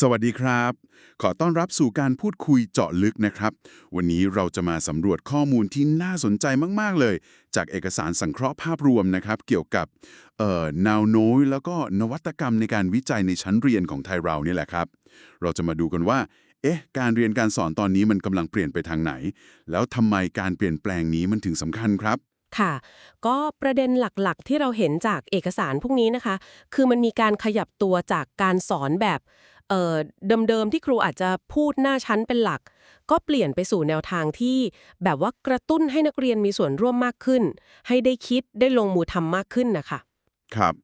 สวัสดีครับ ขอต้อนรับสู่การพูดคุยเจาะลึกนะครับ วันนี้เราจะมาสำรวจข้อมูลที่น่าสนใจมาก ๆ เลย จากเอกสารสังเคราะห์ภาพรวมนะครับ เกี่ยวกับเอ่อแนวโน้มแล้วก็นวัตกรรมในการวิจัยในชั้นเรียนของไทยเรานี่แหละครับ เราจะมาดูกันว่า เอ๊ะ การเรียนการสอนตอนนี้มันกำลังเปลี่ยนไปทางไหน แล้วทำไมการเปลี่ยนแปลงนี้มันถึงสำคัญครับค่ะ ก็ประเด็นหลักๆ ที่เราเห็นจากเอกสารพวกนี้นะคะ คือมันมีการขยับตัวจากการสอนแบบ เอ่อเดิมๆ ที่ครูอาจจะพูดหน้าชั้นเป็นหลัก ก็เปลี่ยนไปสู่แนวทางที่ แบบว่ากระตุ้นให้นักเรียนมีส่วนร่วมมากขึ้น ให้ได้คิดได้ลงมือทำมากขึ้นนะคะ ครับ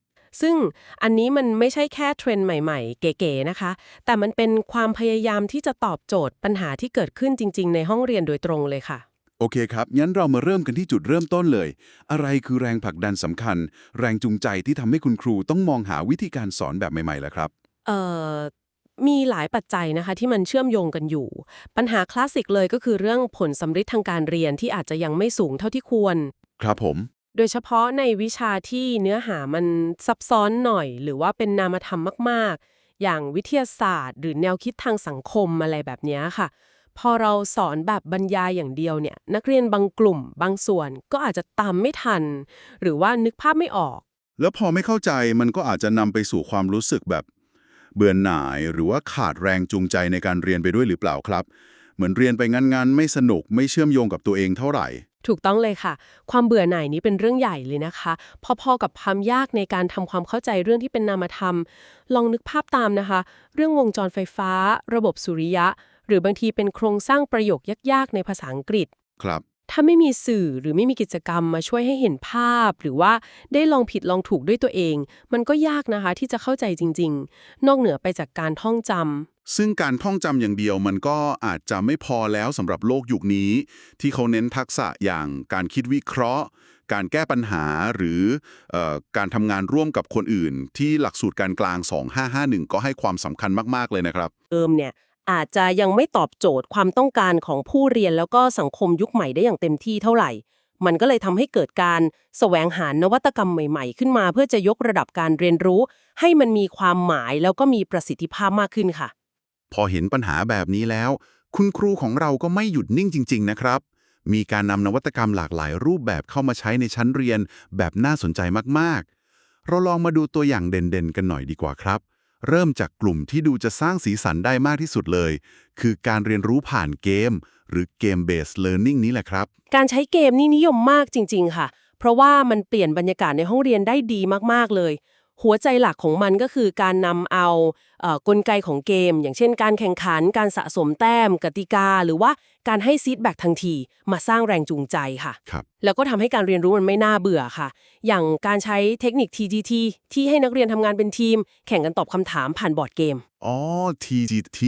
ซึ่งอันนี้มันไม่ใช่แค่เทรนด์ใหม่ๆ เก๋ๆนะคะ แต่มันเป็นความพยายามที่จะตอบโจทย์ปัญหาที่เกิดขึ้นจริง ๆ ในห้องเรียนโดยตรงเลยค่ะโอเคครับ งั้นเรามาเริ่มกันที่จุดเริ่มต้นเลย อะไรคือแรงผลักดันสำคัญ แรงจูงใจที่ทำให้คุณครูต้องมองหาวิธีการสอนแบบใหม่ๆล่ะครับ เอ่อ มีหลายปัจจัยนะคะที่มันเชื่อมโยงกันอยู่ ปัญหาคลาสสิกเลยก็คือเรื่องผลสำฤทธิ์ทางการเรียนที่อาจจะยังไม่สูงเท่าที่ควร ครับผม โดยเฉพาะในวิชาที่เนื้อหามันซับซ้อนหน่อย หรือว่าเป็นนามธรรมมาก ๆ อย่างวิทยาศาสตร์ หรือแนวคิดทางสังคมอะไรแบบเนี้ยค่ะ พอเราสอนแบบบรรยายอย่างเดียวเนี่ย นักเรียนบางกลุ่ม บางส่วนก็อาจจะตามไม่ทัน หรือว่านึกภาพไม่ออก แล้วพอไม่เข้าใจมันก็อาจจะนำไปสู่ความรู้สึกแบบ เบื่อหน่ายหรือว่าขาดแรงจูงใจในการเรียนไปด้วยหรือเปล่าครับ เหมือนเรียนไปงั้นๆ ไม่สนุกไม่เชื่อมโยงกับตัวเองเท่าไหร่ ถูกต้องเลยค่ะ ความเบื่อหน่ายนี้เป็นเรื่องใหญ่เลยนะคะ พอๆกับความยากในการทำความเข้าใจเรื่องที่เป็นนามธรรม ลองนึกภาพตามนะคะ เรื่องวงจรไฟฟ้า ระบบสุริยะ หรือบางทีเป็นโครงสร้างประโยคยากๆ ในภาษาอังกฤษครับ ถ้าไม่มีสื่อหรือไม่มีกิจกรรมมาช่วยให้เห็นภาพ หรือว่าได้ลองผิดลองถูกด้วยตัวเอง มันก็ยากนะคะที่จะเข้าใจจริง ๆ นอกเหนือไปจากการท่องจำซึ่งการท่องจำอย่างเดียวมันก็อาจจะไม่พอแล้วสำหรับโลกยุคนี้ ที่เขาเน้นทักษะอย่างการคิดวิเคราะห์ การแก้ปัญหาหรือเออการทำงานร่วมกับคนอื่น ที่หลักสูตรการกลาง 2551 ก็ให้ความสำคัญมาก ๆ เลยนะครับ เอิมเนี่ย อาจจะยังไม่ตอบโจทย์ความต้องการของผู้เรียนแล้วก็สังคมยุคใหม่ได้อย่างเต็มที่เท่าไหร่ มันก็เลยทำให้เกิดการแสวงหานวัตกรรมใหม่ๆ ขึ้นมา เพื่อจะยกระดับการเรียนรู้ ให้มันมีความหมายแล้วก็มีประสิทธิภาพมากขึ้นค่ะ พอเห็นปัญหาแบบนี้แล้ว คุณครูของเราก็ไม่หยุดนิ่งจริง ๆ นะครับ มีการนำนวัตกรรมหลากหลายรูปแบบเข้ามาใช้ในชั้นเรียนแบบน่าสนใจมากๆ เราลองมาดูตัวอย่างเด่นๆ กันหน่อยดีกว่าครับ เริ่มจากกลุ่มที่ดูจะสร้างสีสันได้มากที่สุดเลย คือการเรียนรู้ผ่านเกม หรือเกมเบสเล ARNING นี้แหละครับ การใช้เกมนี่นิยมมากจริง ๆ ค่ะ เพราะว่ามันเปลี่ยนบรรยากาศในห้องเรียนได้ดีมากๆเลย หัวใจหลักของมันก็คือการนำเอาเอ่อกลไกของเกม อย่างเช่นการแข่งขัน การสะสมแต้ม กติกา หรือว่าการให้ซีดแบ็กทันที มาสร้างแรงจูงใจค่ะครับแล้วก็ทำให้การเรียนรู้มันไม่น่าเบื่อค่ะ อย่างการใช้เทคนิค TGT ที่ให้นักเรียนทำงานเป็นทีม แข่งกันตอบคำถามผ่านบอร์ดเกมอ๋อ TGT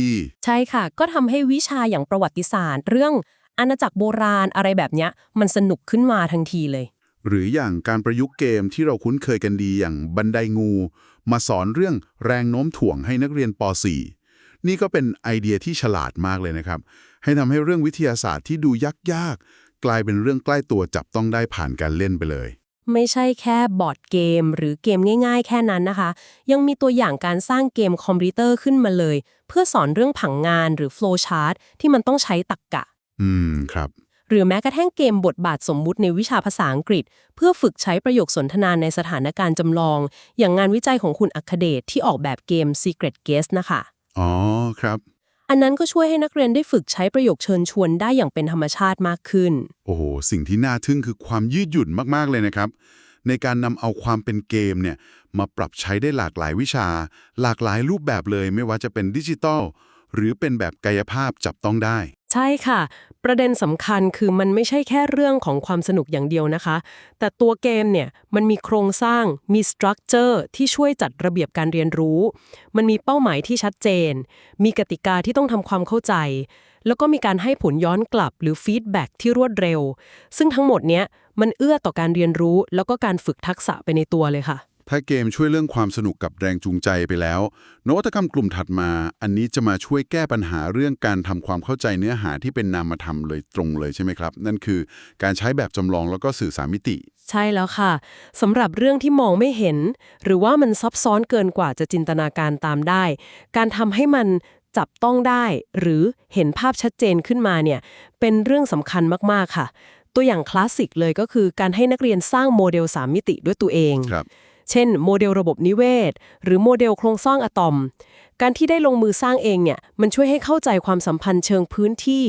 ใช่ค่ะ ก็ทำให้วิชาอย่างประวัติศาสตร์ เรื่องอาณาจักรโบราณอะไรแบบเนี้ยมันสนุกขึ้นมาทันทีเลย หรืออย่างการประยุกต์เกมที่เราคุ้นเคยกันดีอย่างบันไดงู มาสอนเรื่องแรงโน้มถ่วงให้นักเรียนป .4 นี่ก็เป็นไอเดียที่ฉลาดมากเลยนะครับ ให้ทำให้เรื่องวิทยาศาสตร์ที่ดูยากๆ กลายเป็นเรื่องใกล้ตัวจับต้องได้ผ่านการเล่นไปเลย ไม่ใช่แค่บอร์ดเกม หรือเกมง่าย ๆ แค่นั้นนะคะ ยังมีตัวอย่างการสร้างเกมคอมพิวเตอร์ขึ้นมาเลย เพื่อสอนเรื่องผังงานหรือ flow chart ที่มันต้องใช้ตรรกกะ อืมครับ หรือแม้กระทั่งเกมบทบาทสมมุติในวิชาภาษาอังกฤษ เพื่อฝึกใช้ประโยคสนทนาในสถานการณ์จำลอง อย่างงานวิจัยของคุณอัคเดชที่ออกแบบเกม Secret Guest นะคะ อ๋อครับ อันนั้นก็ช่วยให้นักเรียนได้ฝึกใช้ประโยคเชิญชวนได้อย่างเป็นธรรมชาติมากขึ้น โอ้โห สิ่งที่น่าทึ่งคือความยืดหยุ่นมากๆเลยนะครับ ในการนำเอาความเป็นเกมเนี่ยมาปรับใช้ได้หลากหลายวิชา หลากหลายรูปแบบเลย ไม่ว่าจะเป็นดิจิตอลหรือเป็นแบบกายภาพจับต้องได้ ใช่ค่ะ ประเด็นสำคัญคือมันไม่ใช่แค่เรื่องของความสนุกอย่างเดียวนะคะ แต่ตัวเกมเนี่ยมันมีโครงสร้างมีสตรัคเจอร์ที่ช่วยจัดระเบียบการเรียนรู้ มันมีเป้าหมายที่ชัดเจน มีกติกาที่ต้องทำความเข้าใจ แล้วก็มีการให้ผลย้อนกลับหรือฟีดแบ็กที่รวดเร็ว ซึ่งทั้งหมดเนี้ยมันเอื้อต่อการเรียนรู้ แล้วก็การฝึกทักษะไปในตัวเลยค่ะ ถ้าเกมช่วยเรื่องความสนุกกับแรงจูงใจไปแล้ว นวัตกรรมกลุ่มถัดมา อันนี้จะมาช่วยแก้ปัญหาเรื่องการทำความเข้าใจเนื้อหาที่เป็นนามธรรมเลยตรงเลยใช่ไหมครับ นั่นคือการใช้แบบจำลองแล้วก็สื่อสารมิติ ใช่แล้วค่ะสำหรับเรื่องที่มองไม่เห็น หรือว่ามันซับซ้อนเกินกว่าจะจินตนาการตามได้ การทำให้มันจับต้องได้หรือเห็นภาพชัดเจนขึ้นมาเนี่ยเป็นเรื่องสำคัญมากๆค่ะ ตัวอย่างคลาสสิกเลยก็คือการให้นักเรียนสร้างโมเดล 3 มิติด้วยตัวเองครับ เช่น โมเดลระบบนิเวศ หรือโมเดลโครงสร้างอะตอม การที่ได้ลงมือสร้างเองเนี่ยมันช่วยให้เข้าใจความสัมพันธ์เชิงพื้นที่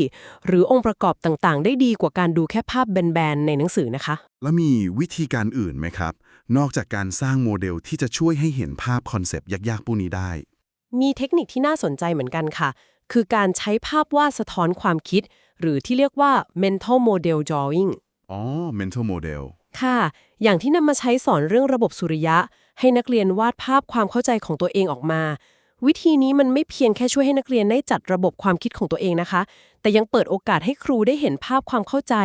หรือองค์ประกอบต่างๆ ได้ดีกว่าการดูแค่ภาพแบนๆในหนังสือนะคะ แล้วมีวิธีการอื่นไหมครับ นอกจากการสร้างโมเดลที่จะช่วยให้เห็นภาพคอนเซปต์ยากๆพวกนี้ได้ มีเทคนิคที่น่าสนใจเหมือนกันค่ะ คือการใช้ภาพวาดสะท้อนความคิด หรือที่เรียกว่า mental model drawing อ๋อ mental model ค่ะ อย่างที่นำมาใช้สอนเรื่องระบบสุริยะ ให้นักเรียนวาดภาพความเข้าใจของตัวเองออกมา วิธีนี้มันไม่เพียงแค่ช่วยให้นักเรียนได้จัดระบบความคิดของตัวเองนะคะ แต่ยังเปิดโอกาสให้ครูได้เห็นภาพความเข้าใจ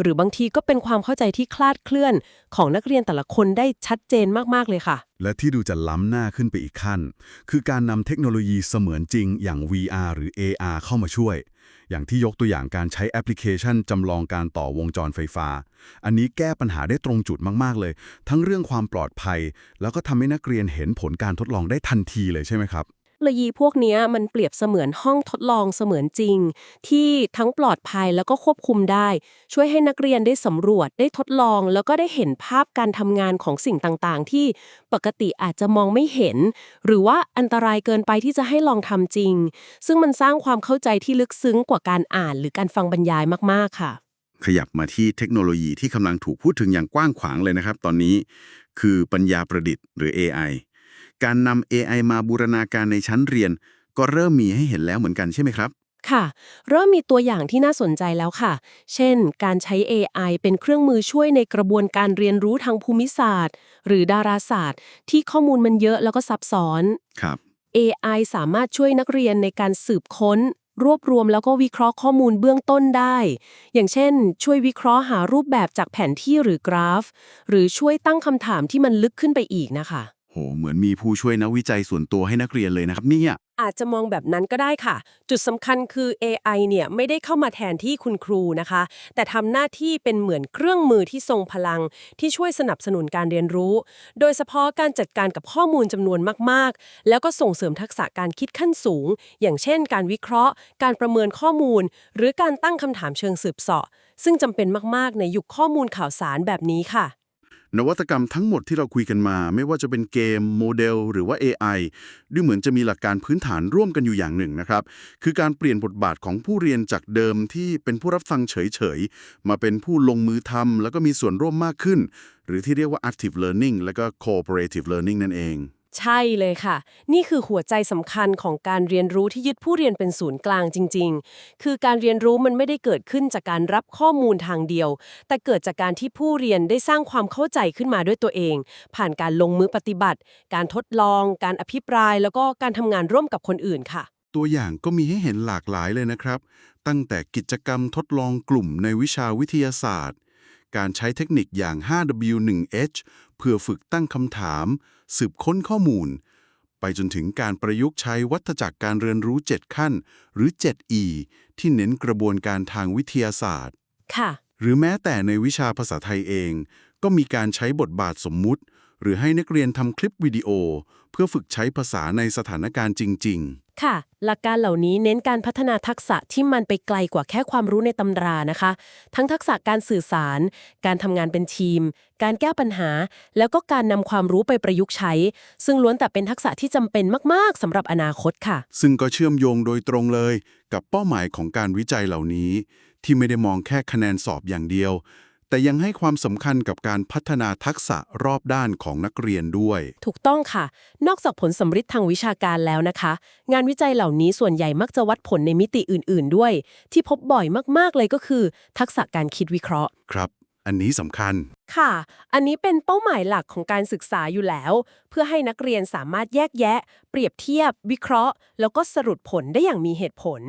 หรือบางทีก็เป็นความเข้าใจที่คลาดเคลื่อน ของนักเรียนแต่ละคนได้ชัดเจนมากๆเลยค่ะ และที่ดูจะล้ำหน้าขึ้นไปอีกขั้น คือการนำเทคโนโลยีเสมือนจริงอย่าง VR หรือ AR เข้ามาช่วย อย่างที่ยกตัวอย่างการใช้แอปพลิเคชันจำลองการต่อวงจรไฟฟ้า อันนี้แก้ปัญหาได้ตรงจุดมากๆเลย ทั้งเรื่องความปลอดภัย แล้วก็ทำให้นักเรียนเห็นผลการทดลองได้ทันทีเลยใช่ไหมครับ เทคโนโลยีพวกนี้มันเปรียบเสมือนห้องทดลองเสมือนจริง ที่ทั้งปลอดภัยแล้วก็ควบคุมได้ ช่วยให้นักเรียนได้สำรวจได้ทดลอง แล้วก็ได้เห็นภาพการทำงานของสิ่งต่างๆ ที่ปกติอาจจะมองไม่เห็น หรือว่าอันตรายเกินไปที่จะให้ลองทำจริง ซึ่งมันสร้างความเข้าใจที่ลึกซึ้งกว่าการอ่าน หรือการฟังบรรยายมากๆค่ะ ขยับมาที่เทคโนโลยีที่กำลังถูกพูดถึงอย่างกว้างขวางเลยนะครับ ตอนนี้ คือปัญญาประดิษฐ์หรือ AI การนำ AI มาบูรณาการในชั้นเรียน ก็เริ่มมีให้เห็นแล้วเหมือนกันใช่ไหมครับ ค่ะ เริ่มมีตัวอย่างที่น่าสนใจแล้วค่ะ เช่น การใช้ AI เป็นเครื่องมือช่วยในกระบวนการเรียนรู้ทางภูมิศาสตร์ หรือดาราศาสตร์ ที่ข้อมูลมันเยอะแล้วก็ซับซ้อน ครับ AI สามารถช่วยนักเรียนในการสืบค้น รวบรวมแล้วก็วิเคราะห์ข้อมูลเบื้องต้นได้ อย่างเช่น ช่วยวิเคราะห์หารูปแบบจากแผนที่หรือกราฟ หรือช่วยตั้งคำถามที่มันลึกขึ้นไปอีกนะคะ โห เหมือนมีผู้ช่วยนักวิจัยส่วนตัวให้นักเรียนเลยนะครับเนี่ยอาจจะมองแบบนั้นก็ได้ค่ะ จุดสำคัญคือ AI เนี่ยไม่ได้เข้ามาแทนที่คุณครูนะคะ แต่ทำหน้าที่เป็นเหมือนเครื่องมือที่ทรงพลัง ที่ช่วยสนับสนุนการเรียนรู้ โดยเฉพาะการจัดการกับข้อมูลจำนวนมากๆ แล้วก็ส่งเสริมทักษะการคิดขั้นสูง อย่างเช่น การวิเคราะห์ การประเมินข้อมูล หรือการตั้งคำถามเชิงสืบเสาะ ซึ่งจำเป็นมากๆ ในยุคข้อมูลข่าวสารแบบนี้ค่ะ นวัตกรรมทั้งหมดที่เราคุยกันมา ไม่ว่าจะเป็นเกมโมเดล หรือว่า AI ดูเหมือนจะมีหลักการพื้นฐานร่วมกันอยู่อย่างหนึ่งนะครับ คือการเปลี่ยนบทบาทของผู้เรียนจากเดิมที่เป็นผู้รับฟังเฉยๆ มาเป็นผู้ลงมือทำแล้วก็มีส่วนร่วมมากขึ้น หรือที่เรียกว่า active learning และก็ cooperative learning นั่นเองใช่เลยค่ะ นี่คือหัวใจสำคัญของการเรียนรู้ที่ยึดผู้เรียนเป็นศูนย์กลางจริง ๆ คือการเรียนรู้มันไม่ได้เกิดขึ้นจากการรับข้อมูลทางเดียว แต่เกิดจากการที่ผู้เรียนได้สร้างความเข้าใจขึ้นมาด้วยตัวเอง ผ่านการลงมือปฏิบัติ การทดลอง การอภิปราย แล้วก็การทำงานร่วมกับคนอื่นค่ะ ตัวอย่างก็มีให้เห็นหลากหลายเลยนะครับ ตั้งแต่กิจกรรมทดลองกลุ่มในวิชาวิทยาศาสตร์ การใช้เทคนิคอย่าง 5W1H เพื่อฝึกตั้งคำถาม สืบค้นข้อมูล ไปจนถึงการประยุกต์ใช้วัฏจักรการเรียนรู้ 7 ขั้น หรือ 7E ที่เน้นกระบวนการทางวิทยาศาสตร์ ค่ะ หรือแม้แต่ในวิชาภาษาไทยเอง ก็มีการใช้บทบาทสมมุติ หรือให้นักเรียนทำคลิปวิดีโอ เพื่อฝึกใช้ภาษาในสถานการณ์จริง ๆ ค่ะ หลักการเหล่านี้เน้นการพัฒนาทักษะที่มันไปไกลกว่าแค่ความรู้ในตำรานะคะ ทั้งทักษะการสื่อสาร การทำงานเป็นทีม การแก้ปัญหา แล้วก็การนำความรู้ไปประยุกต์ใช้ ซึ่งล้วนแต่เป็นทักษะที่จำเป็นมากๆสำหรับอนาคตค่ะ ซึ่งก็เชื่อมโยงโดยตรงเลย กับเป้าหมายของการวิจัยเหล่านี้ ที่ไม่ได้มองแค่คะแนนสอบอย่างเดียว แต่ยังให้ความสำคัญกับการพัฒนาทักษะรอบด้านของนักเรียนด้วย ถูกต้องค่ะ นอกจากผลสำฤทธิ์ทางวิชาการแล้วนะคะ งานวิจัยเหล่านี้ส่วนใหญ่มักจะวัดผลในมิติอื่น ๆ ด้วย ที่พบบ่อยมาก ๆ เลยก็คือ ทักษะการคิดวิเคราะห์ ครับ อันนี้สำคัญ ค่ะ อันนี้เป็นเป้าหมายหลักของการศึกษาอยู่แล้ว เพื่อให้นักเรียนสามารถแยกแยะ เปรียบเทียบ วิเคราะห์ แล้วก็สรุปผลได้อย่างมีเหตุผล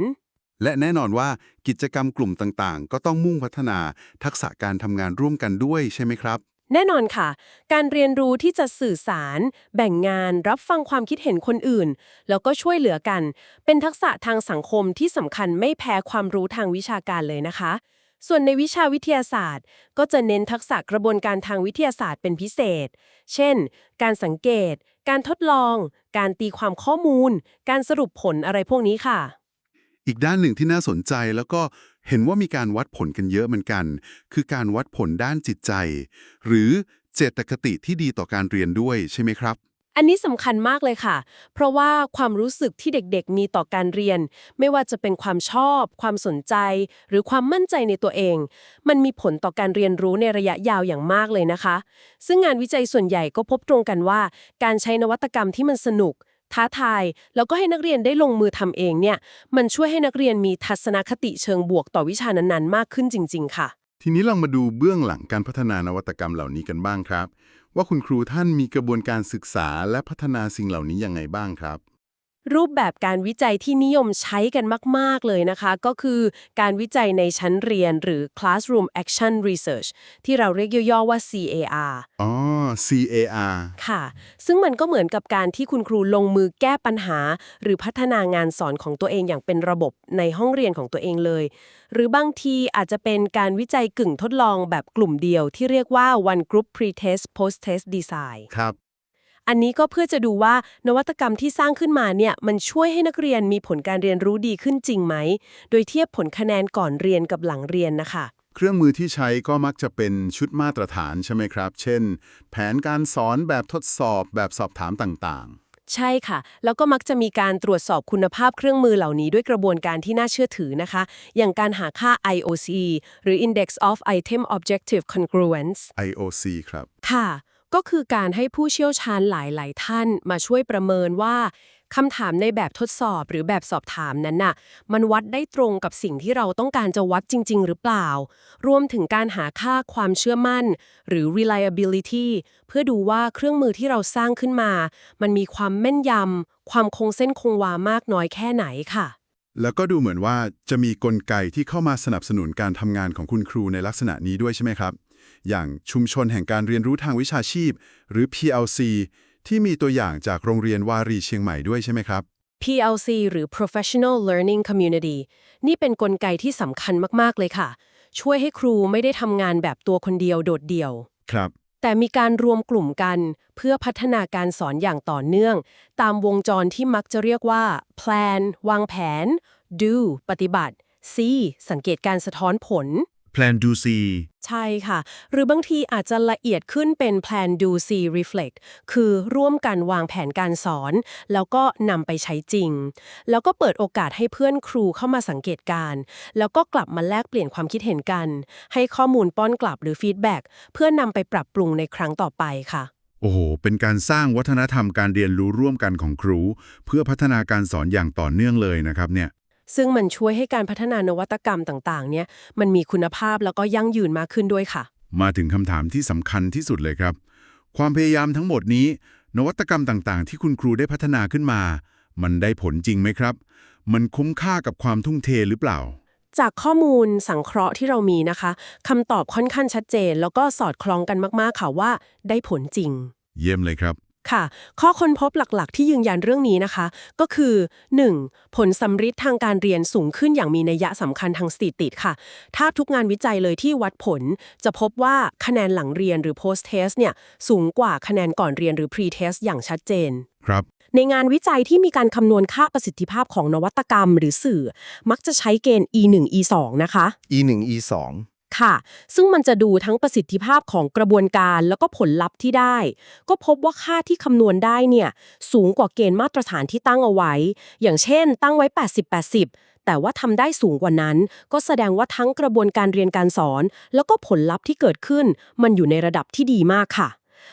และแน่นอนว่ากิจกรรมกลุ่มต่างๆ ก็ต้องมุ่งพัฒนาทักษะการทำงานร่วมกันด้วยใช่ไหมครับ แน่นอนค่ะ การเรียนรู้ที่จะสื่อสาร แบ่งงาน รับฟังความคิดเห็นคนอื่น แล้วก็ช่วยเหลือกัน เป็นทักษะทางสังคมที่สำคัญไม่แพ้ความรู้ทางวิชาการเลยนะคะ ส่วนในวิชาวิทยาศาสตร์ ก็จะเน้นทักษะกระบวนการทางวิทยาศาสตร์เป็นพิเศษ เช่น การสังเกต การทดลอง การตีความข้อมูล การสรุปผลอะไรพวกนี้ค่ะ อีกด้านหนึ่งที่น่าสนใจแล้วก็เห็นว่ามีการวัดผลกันเยอะเหมือนกัน คือการวัดผลด้านจิตใจ หรือเจตคติที่ดีต่อการเรียนด้วยใช่ไหมครับ อันนี้สำคัญมากเลยค่ะ เพราะว่าความรู้สึกที่เด็กๆ มีต่อการเรียน ไม่ว่าจะเป็นความชอบ ความสนใจ หรือความมั่นใจในตัวเอง มันมีผลต่อการเรียนรู้ในระยะยาวอย่างมากเลยนะคะ ซึ่งงานวิจัยส่วนใหญ่ก็พบตรงกันว่า การใช้นวัตกรรมที่มันสนุก ท้าทาย แล้วก็ให้นักเรียนได้ลงมือทำเองเนี่ย มันช่วยให้นักเรียนมีทัศนคติเชิงบวกต่อวิชานั้นๆ มากขึ้นจริง ๆ ค่ะ ทีนี้ลองมาดูเบื้องหลังการพัฒนานวัตกรรมเหล่านี้กันบ้างครับ ว่าคุณครูท่านมีกระบวนการศึกษาและพัฒนาสิ่งเหล่านี้ยังไงบ้างครับ รูปแบบการวิจัยที่นิยมใช้กันมาก ๆ เลยนะคะ ก็คือการวิจัยในชั้นเรียนหรือ classroom action research ที่เราเรียกย่อๆว่า CAR อ๋อ CAR ค่ะ ซึ่งมันก็เหมือนกับการที่คุณครูลงมือแก้ปัญหา หรือพัฒนางานสอนของตัวเองอย่างเป็นระบบในห้องเรียนของตัวเองเลย หรือบางทีอาจจะเป็นการวิจัยกึ่งทดลองแบบกลุ่มเดียวที่เรียกว่า one group pre-test post-test design ครับ อันนี้ก็เพื่อจะดูว่านวัตกรรมที่สร้างขึ้นมาเนี่ยมันช่วยให้นักเรียนมีผลการเรียนรู้ดีขึ้นจริงไหม โดยเทียบผลคะแนนก่อนเรียนกับหลังเรียนนะคะ เครื่องมือที่ใช้ก็มักจะเป็นชุดมาตรฐานใช่ไหมครับ เช่น แผนการสอนแบบทดสอบแบบสอบถามต่างใช่ค่ะ แล้วก็มักจะมีการตรวจสอบคุณภาพเครื่องมือเหล่านี้ด้วยกระบวนการที่น่าเชื่อถือนะคะ อย่างการหาค่า IOC หรือ Index of Item Objective Congruence ๆ IOC ครับ ค่ะ ก็คือการให้ผู้เชี่ยวชาญหลาย ๆ ท่านมาช่วยประเมินว่าคำถามในแบบทดสอบหรือแบบสอบถามนั้นน่ะ มันวัดได้ตรงกับสิ่งที่เราต้องการจะวัดจริง ๆ หรือเปล่า รวมถึงการหาค่าความเชื่อมั่น หรือ reliability เพื่อดูว่าเครื่องมือที่เราสร้างขึ้นมา มันมีความแม่นยำ ความคงเส้นคงวามากน้อยแค่ไหนค่ะ แล้วก็ดูเหมือนว่าจะมีกลไกที่เข้ามาสนับสนุนการทำงานของคุณครูในลักษณะนี้ด้วยใช่ไหมครับ อย่างชุมชนแห่งการเรียนรู้ทางวิชาชีพ หรือ PLC ที่มีตัวอย่างจากโรงเรียนวารีเชียงใหม่ด้วยใช่ไหมครับ PLC หรือ Professional Learning Community นี่เป็นนกลไกที่สำคัญมาก ๆ เลยค่ะ ช่วยให้ครูไม่ได้ทำงานแบบตัวคนเดียวโดดเดี่ยว ครับ แต่มีการรวมกลุ่มกันเพื่อพัฒนาการสอนอย่างต่อเนื่อง ตามวงจรที่มักจะเรียกว่า plan วางแผน do ปฏิบัติ see สังเกตการสะท้อนผล Plan do see ใช่ค่ะ หรือบางทีอาจจะละเอียดขึ้นเป็น plan do see reflect คือร่วมกันวางแผนการสอน แล้วก็นำไปใช้จริง แล้วก็เปิดโอกาสให้เพื่อนครูเข้ามาสังเกตการณ์แล้วก็กลับมาแลกเปลี่ยนความคิดเห็นกัน ให้ข้อมูลป้อนกลับหรือฟีดแบ็กเพื่อนำไปปรับปรุงในครั้งต่อไปค่ะโอ้โห เป็นการสร้างวัฒนธรรมการเรียนรู้ร่วมกันของครู เพื่อพัฒนาการสอนอย่างต่อเนื่องเลยนะครับเนี่ย ซึ่งมันช่วยให้การพัฒนานวัตกรรมต่างๆ เนี่ยมันมีคุณภาพแล้วก็ยั่งยืนมากขึ้นด้วยค่ะ มาถึงคำถามที่สำคัญที่สุดเลยครับ ความพยายามทั้งหมดนี้ นวัตกรรมต่างๆ ที่คุณครูได้พัฒนาขึ้นมา มันได้ผลจริงไหมครับ มันคุ้มค่ากับความทุ่มเทหรือเปล่าจากข้อมูลสังเคราะห์ที่เรามีนะคะคำตอบค่อนข้างชัดเจน แล้วก็สอดคล้องกันมากๆค่ะว่าได้ผลจริง เยี่ยมเลยครับ ค่ะ ข้อค้นพบหลักๆ ที่ยืนยันเรื่องนี้นะคะ ก็คือ 1. ผลสำฤทธิ์ทางการเรียนสูงขึ้นอย่างมีนัยยะสำคัญทางสถิติค่ะ ถ้าทุกงานวิจัยเลยที่วัดผล จะพบว่าคะแนนหลังเรียนหรือ post test เนี่ยสูงกว่าคะแนนก่อนเรียนหรือ pre test อย่างชัดเจน ครับ ในงานวิจัยที่มีการคำนวณค่าประสิทธิภาพของนวัตกรรมหรือสื่อ มักจะใช้เกณฑ์ e 1 e 2 นะคะ e 1 e 2 ค่ะ ซึ่งมันจะดูทั้งประสิทธิภาพของกระบวนการแล้วก็ผลลัพธ์ที่ได้ ก็พบว่าค่าที่คำนวณได้เนี่ยสูงกว่าเกณฑ์มาตรฐานที่ตั้งเอาไว้ อย่างเช่น ตั้งไว้ 80-80 แต่ว่าทำได้สูงกว่านั้น ก็แสดงว่าทั้งกระบวนการเรียนการสอน แล้วก็ผลลัพธ์ที่เกิดขึ้น มันอยู่ในระดับที่ดีมากค่ะ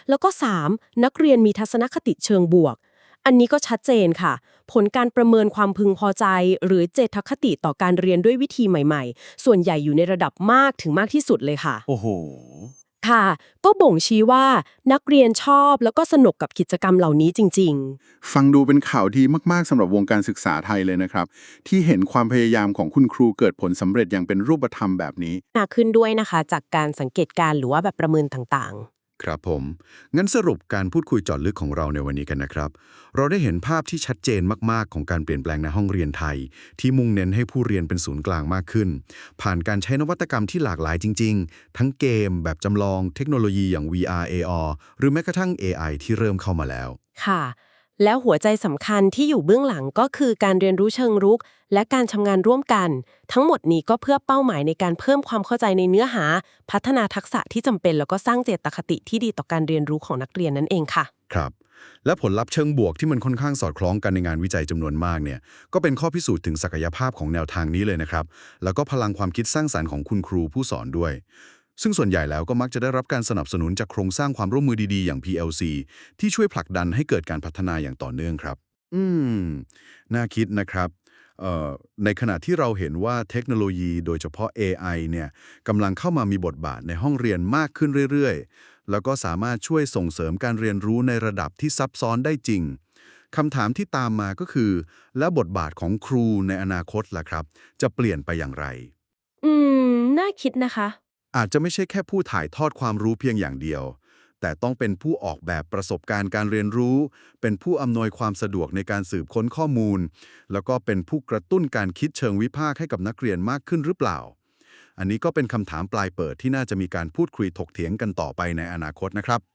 แล้วก็ 3. นักเรียนมีทัศนคติเชิงบวก อันนี้ก็ชัดเจนค่ะ ผลการประเมินความพึงพอใจ หรือเจตคติต่อการเรียนด้วยวิธีใหม่ ๆ ส่วนใหญ่อยู่ในระดับมากถึงมากที่สุดเลยค่ะ โอ้โห ค่ะ ก็บ่งชี้ว่านักเรียนชอบแล้วก็สนุกกับกิจกรรมเหล่านี้จริง ฟังดูเป็นข่าวดีมากๆสำหรับวงการศึกษาไทยเลยนะครับ ที่เห็นความพยายามของคุณครูเกิดผลสำเร็จอย่างเป็นรูปธรรมแบบนี้ๆมากขึ้นด้วยนะคะ จากการสังเกตการณ์หรือว่าแบบประเมินต่าง ครับผม งั้นสรุปการพูดคุยเจอดลึกของเราในวันนี้กันนะครับ เราได้เห็นภาพที่ชัดเจนมาก ๆ ของการเปลี่ยนแปลงในห้องเรียนไทย ที่มุ่งเน้นให้ผู้เรียนเป็นศูนย์กลางมากขึ้น ผ่านการใช้นวัตกรรมที่หลากหลายจริง ๆ ทั้งเกม แบบจำลอง เทคโนโลยีอย่าง VR AR หรือแม้กระทั่ง AI ที่เริ่มเข้ามาแล้ว ค่ะ แล้วหัวใจสำคัญที่อยู่เบื้องหลังก็คือการเรียนรู้เชิงรุก และการทำงานร่วมกัน ทั้งหมดนี้ก็เพื่อเป้าหมายในการเพิ่มความเข้าใจในเนื้อหา พัฒนาทักษะที่จำเป็น แล้วก็สร้างเจตคติที่ดีต่อการเรียนรู้ของนักเรียนนั่นเองค่ะครับและผลลัพธ์เชิงบวกที่มันค่อนข้างสอดคล้องกันในงานวิจัยจำนวนมากเนี่ยก็เป็นข้อพิสูจน์ถึงศักยภาพของแนวทางนี้เลยนะครับ แล้วก็พลังความคิดสร้างสารรค์ของคุณครูผู้สอนด้วย ซึ่งส่วนใหญ่แล้วก็มักจะได้รับการสนับสนุนจากโครงสร้างความร่วมมือดีๆ อย่าง PLC ที่ช่วยผลักดันให้เกิดการพัฒนาอย่างต่อเนื่องครับ อืม น่าคิดนะครับ ในขณะที่เราเห็นว่าเทคโนโลยีโดยเฉพาะ AI เนี่ยกำลังเข้ามามีบทบาทในห้องเรียนมากขึ้นเรื่อยๆ แล้วก็สามารถช่วยส่งเสริมการเรียนรู้ในระดับที่ซับซ้อนได้จริงคำถามที่ตามมาก็คือ แล้วบทบาทของครูในอนาคตล่ะครับ จะเปลี่ยนไปอย่างไร อืม น่าคิดนะคะ อาจจะไม่ใช่แค่ผู้ถ่ายทอดความรู้เพียงอย่างเดียว แต่ต้องเป็นผู้ออกแบบประสบการณ์การเรียนรู้ เป็นผู้อำนวยความสะดวกในการสืบค้นข้อมูล แล้วก็เป็นผู้กระตุ้นการคิดเชิงวิพากษ์ให้กับนักเรียนมากขึ้นหรือเปล่า อันนี้ก็เป็นคำถามปลายเปิดที่น่าจะมีการพูดคุยถกเถียงกันต่อไปในอนาคตนะครับ